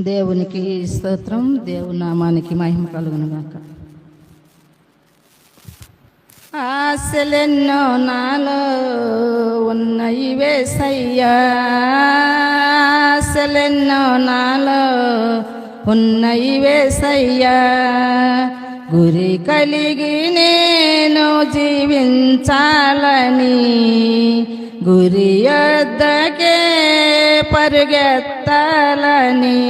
దేవునికి స్తోత్రం దేవుని నామానికి మహిమ కలుగునుగాక. ఆశలెన్నో నాలో ఉన్నాయి వేసయ్యా. ఆశలెన్నో నాలో ఉన్నాయి వేసయ్యా. గురి కలిగి నేను జీవించాలని గురి యొద్దకే పరుగెత్తాలని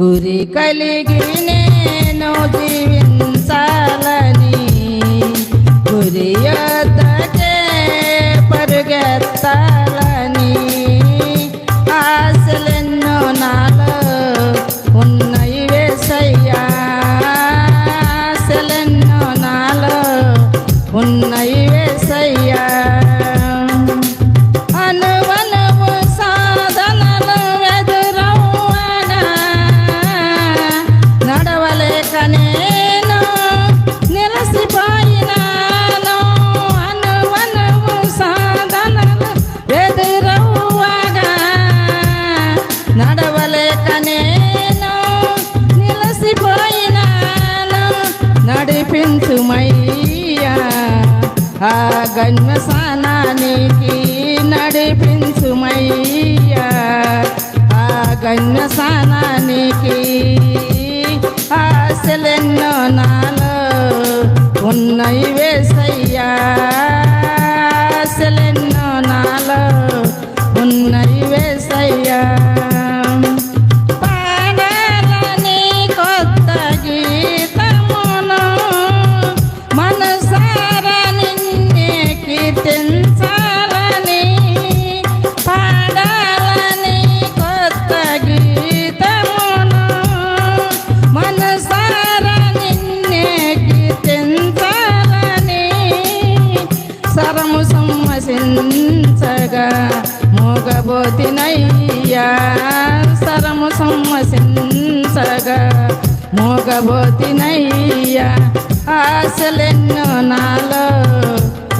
గురి కలిగి నేను జీవించాలని గురి యొద్దకే పరుగెత్తాలని ఆశలెన్నో నాకు உன்னை செய்ய அனுவனவு சாதனவெதுரவன நடவலே கனேனோ நிலசிபாயினானோ அனுவனவு சாதனவெதுரவன நடவலே கனேனோ நிலசிபாயினானோ நடிப்பின் சுமை నడిపించుమయ్యా ఆ గణ్యసానానికి నడిపించుమయ్యా. ఆ గణ్యసానానికి ఆశలెన్నో నాలో ఉన్నాయి వేసయ్యా. ఆశలెన్నో నాలో ఉన్నాయి వేస మోగబోతినయ్యా సరము సమ్మసించగా మోగబోతినయ్యా. ఆశలెన్నో నాలో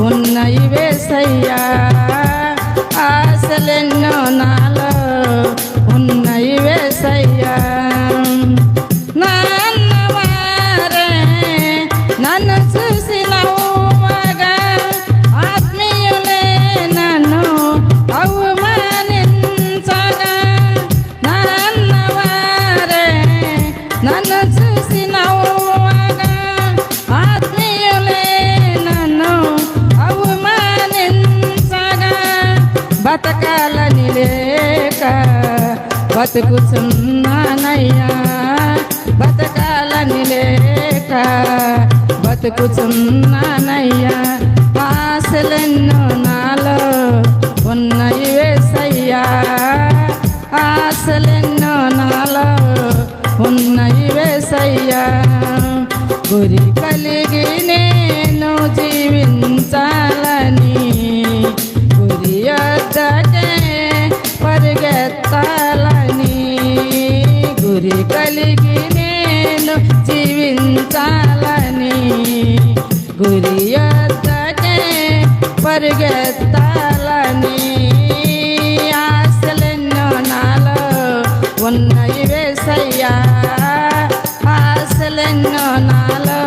ఉన్నాయి వేసయ్యా. ఆశలెన్నో నాలో ఉన్నాయి వేసయ్యా. నాన్నవారే నన్ను చేయాలని లేక బతుకుచున్నానయ్యా. బతకాలని లేక బతుకుచున్నానయ్యా. ఆశలెన్నో నాలో ఉన్నాయి వేసయ్యా. ఆశలెన్నో నాలో ఉన్నాయి వేసయ్యా. గురి కలిగి నేను జీవించాలని గురి యొద్దకే తల్లెన్నో నాలో